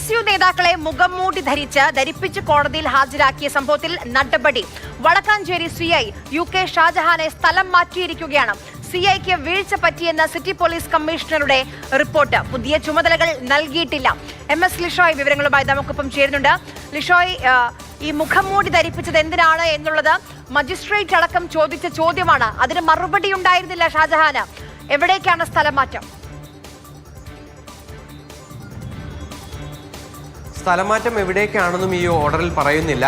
S U നേതാക്കളെ മുഖം മൂടി ധരിച്ച് ധരിപ്പിച്ച് കോടതിയിൽ ഹാജരാക്കിയ സംഭവത്തിൽ നടപടി. Vadakkanchery C I U K ഷാജഹാനെ സ്ഥലം മാറ്റിയിരിക്കുകയാണ്. സി ഐക്ക് വീഴ്ച പറ്റിയെന്ന സിറ്റി പോലീസ് കമ്മീഷണറുടെ റിപ്പോർട്ട്. പുതിയ ചുമതലകൾ നൽകിയിട്ടില്ല. എം എസ് ലിഷോയ് വിവരങ്ങളുമായി നമുക്കൊപ്പം ചേരുന്നുണ്ട്. ലിഷോയ് ഈ മുഖംമൂടി ധരിപ്പിച്ചത് എന്തിനാണ് എന്നുള്ളത് മജിസ്ട്രേറ്റ് അടക്കം ചോദിച്ച ചോദ്യമാണ്. അതിന് മറുപടി ഉണ്ടായിരുന്നില്ല ഷാജഹാന്. എവിടേക്കാണ് സ്ഥലം മാറ്റം? സ്ഥലമാറ്റം എവിടേക്കാണെന്നും ഈ ഓർഡറിൽ പറയുന്നില്ല.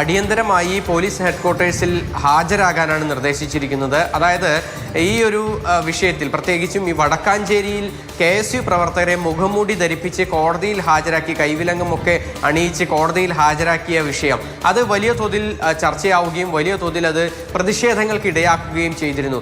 അടിയന്തരമായി പോലീസ് ഹെഡ്ക്വാർട്ടേഴ്സിൽ ഹാജരാകാനാണ് നിർദ്ദേശിച്ചിരിക്കുന്നത്. അതായത് ഈ ഒരു വിഷയത്തിൽ പ്രത്യേകിച്ചും ഈ വടക്കാഞ്ചേരിയിൽ കെ എസ് യു പ്രവർത്തകരെ മുഖംമൂടി ധരിപ്പിച്ച് കോടതിയിൽ ഹാജരാക്കി കൈവിലങ്ങമൊക്കെ അണിയിച്ച് കോടതിയിൽ ഹാജരാക്കിയ വിഷയം. അത് വലിയ തോതിൽ ചർച്ചയാവുകയും വലിയ തോതിൽ അത് പ്രതിഷേധങ്ങൾക്ക് ഇടയാക്കുകയും ചെയ്തിരുന്നു.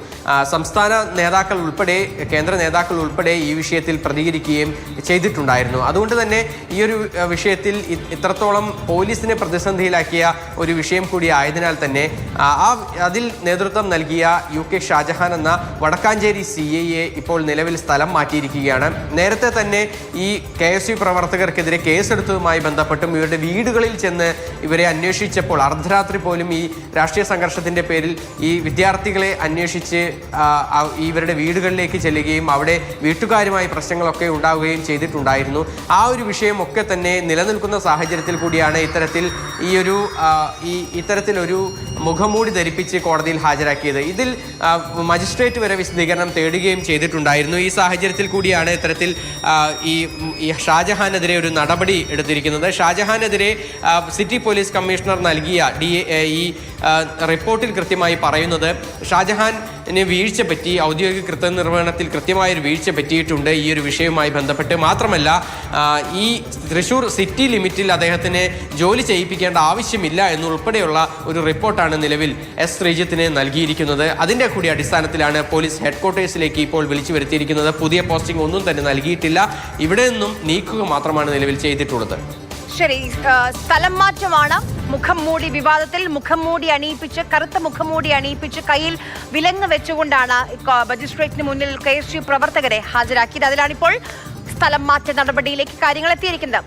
സംസ്ഥാന നേതാക്കൾ ഉൾപ്പെടെ കേന്ദ്ര നേതാക്കൾ ഉൾപ്പെടെ ഈ വിഷയത്തിൽ പ്രതികരിക്കുകയും ചെയ്തിട്ടുണ്ടായിരുന്നു. അതുകൊണ്ട് തന്നെ ഈ ഒരു വിഷയത്തിൽ ഇത്രത്തോളം പോലീസിനെ പ്രതിസന്ധിയിലാക്കിയ ഒരു വിഷയം കൂടി ആയതിനാൽ തന്നെ ആ അതിൽ നേതൃത്വം നൽകിയ യു കെ ഷാജഹാൻ എന്ന വടക്കാഞ്ചേരി സി ഐയെ ഇപ്പോൾ നിലവിൽ സ്ഥലം മാറ്റിയിരിക്കുകയാണ്. നേരത്തെ തന്നെ ഈ കെ എസ് യു പ്രവർത്തകർക്കെതിരെ കേസെടുത്തതുമായി ബന്ധപ്പെട്ടും ഇവരുടെ വീടുകളിൽ ചെന്ന് ഇവരെ അന്വേഷിച്ചപ്പോൾ അർദ്ധരാത്രി പോലും ഈ രാഷ്ട്രീയ സംഘർഷത്തിന്റെ പേരിൽ ഈ വിദ്യാർത്ഥികളെ അന്വേഷിച്ച് ഇവരുടെ വീടുകളിലേക്ക് ചെല്ലുകയും അവിടെ വീട്ടുകാരുമായി പ്രശ്നങ്ങളൊക്കെ ഉണ്ടാവുകയും ചെയ്തിട്ടുണ്ടായിരുന്നു. ആ ഒരു വിഷയമൊക്കെ തന്നെ നിലനിൽക്കുന്ന സാഹചര്യത്തിൽ കൂടിയാണ് ഇത്തരത്തിൽ ഈ ഒരു ഈ ഇത്തരത്തിലൊരു മുഖംമൂടി ധരിപ്പിച്ച് കോടതിയിൽ ഹാജരാക്കിയത്. ഇതിൽ മജിസ്ട്രേറ്റ് വരെ വിശദീകരണം തേടുകയും ചെയ്തിട്ടുണ്ടായിരുന്നു. ഈ സാഹചര്യത്തിൽ കൂടിയാണ് ഇത്തരത്തിൽ ഈ ഷാജഹാനെതിരെ ഒരു നടപടി എടുത്തിരിക്കുന്നത്. ഷാജഹാനെതിരെ സിറ്റി പോലീസ് കമ്മീഷണർ നൽകിയ ഡി ഈ റിപ്പോർട്ടിൽ കൃത്യമായി പറയുന്നത് ഷാജഹാനെ വീഴ്ച പറ്റി ഔദ്യോഗിക കൃത്യനിർവഹണത്തിൽ കൃത്യമായൊരു വീഴ്ച പറ്റിയിട്ടുണ്ട് ഈ ഒരു വിഷയവുമായി ബന്ധപ്പെട്ട്. മാത്രമല്ല ഈ തൃശൂർ സിറ്റി ലിമിറ്റിൽ അദ്ദേഹത്തിന് ജോലി ചെയ്യിപ്പിക്കേണ്ട ആവശ്യമില്ല എന്നുൾപ്പെടെയുള്ള ഒരു റിപ്പോർട്ടാണ് നിലവിൽ എസ് ശ്രീജിത്തിന് നൽകിയിരിക്കുന്നത്. അതിന്റെ കൂടി അടിസ്ഥാനത്തിലാണ് പോലീസ് ഹെഡ്ക്വാർട്ടേഴ്സിലേക്ക് ഇപ്പോൾ വിളിച്ചു വരുത്തിയിരിക്കുന്നത്. പുതിയ പോസ്റ്റിംഗ് ഒന്നും തന്നെ നൽകിയിട്ടില്ല. ഇവിടെ നിന്നും നീക്കുക മാത്രമാണ് നിലവിൽ ചെയ്തിട്ടുള്ളത്. ശരി സ്ഥലം മാറ്റമാണ്. മുഖം മൂടി വിവാദത്തിൽ മുഖം മൂടി അണിയിപ്പിച്ച് കറുത്ത മുഖം മൂടി അണിയിപ്പിച്ച് കയ്യിൽ വിലങ്ങ് വെച്ചുകൊണ്ടാണ് മജിസ്ട്രേറ്റിന് മുന്നിൽ കെ എസ് യു പ്രവർത്തകരെ ഹാജരാക്കിയത്. അതിലാണിപ്പോൾ സ്ഥലം മാറ്റ നടപടിയിലേക്ക് കാര്യങ്ങൾ എത്തിയിരിക്കുന്നത്.